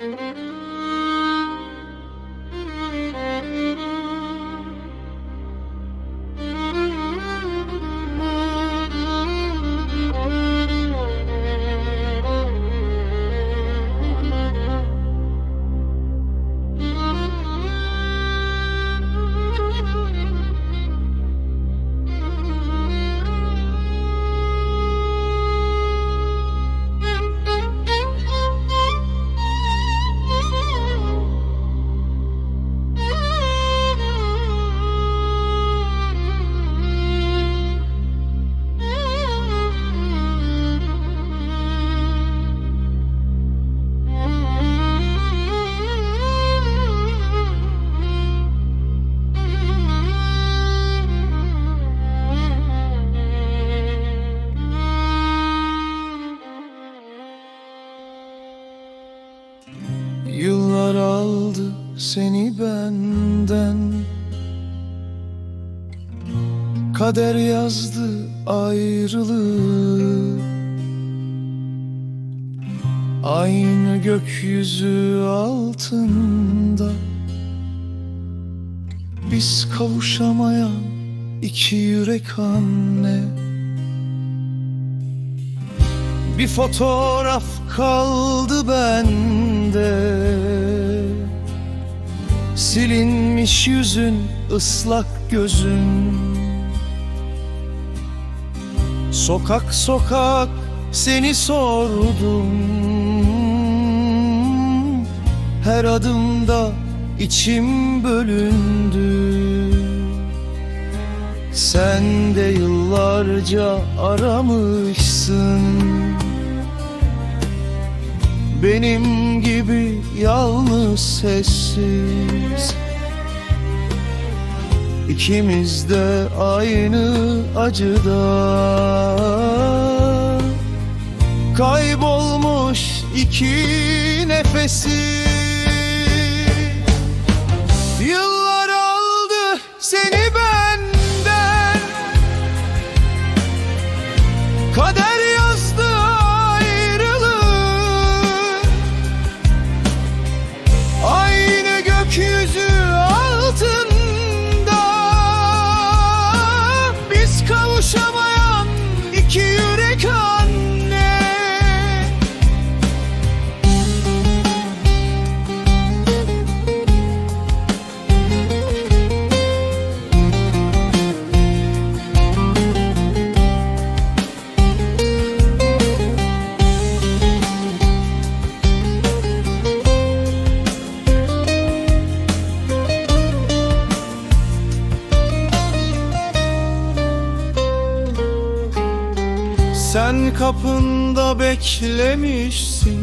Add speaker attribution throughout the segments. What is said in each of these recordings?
Speaker 1: Yıllar seni benden. Kader yazdı ayrılığı. Aynı gökyüzü altında. Biz kavuşamayan iki yürek anne. Bir fotoğraf kaldı bende Silinmiş yüzün, ıslak gözün. Sokak sokak seni sordum. Her adımda içim bölündü. Sen de yıllarca aramışsın benim gibi yalnız sessiz. İkimiz de aynı acıda. Kaybolmuş iki nefesi. Yıllar aldı seni benden Sen kapında beklemişsin.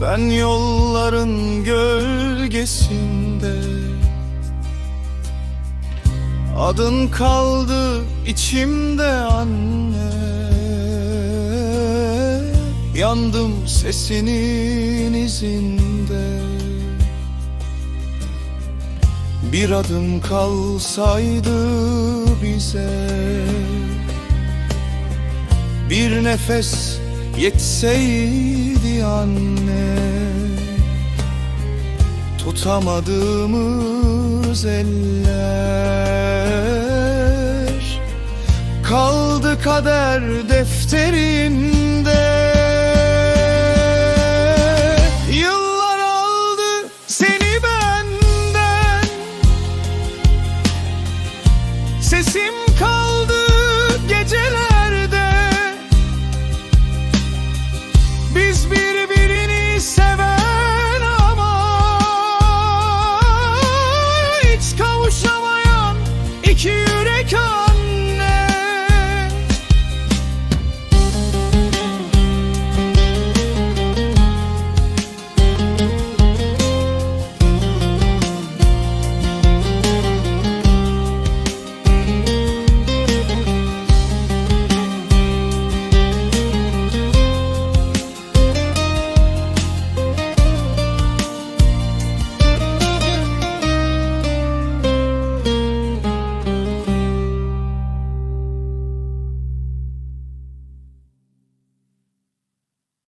Speaker 1: Ben yolların gölgesinde. Adın kaldı içimde anne. Yandım sesinin izinde bir adım kalsaydı bize Bir nefes yetseydi anne. Tutamadığımız eller Kaldı kader defterinde. Yıllar aldı seni.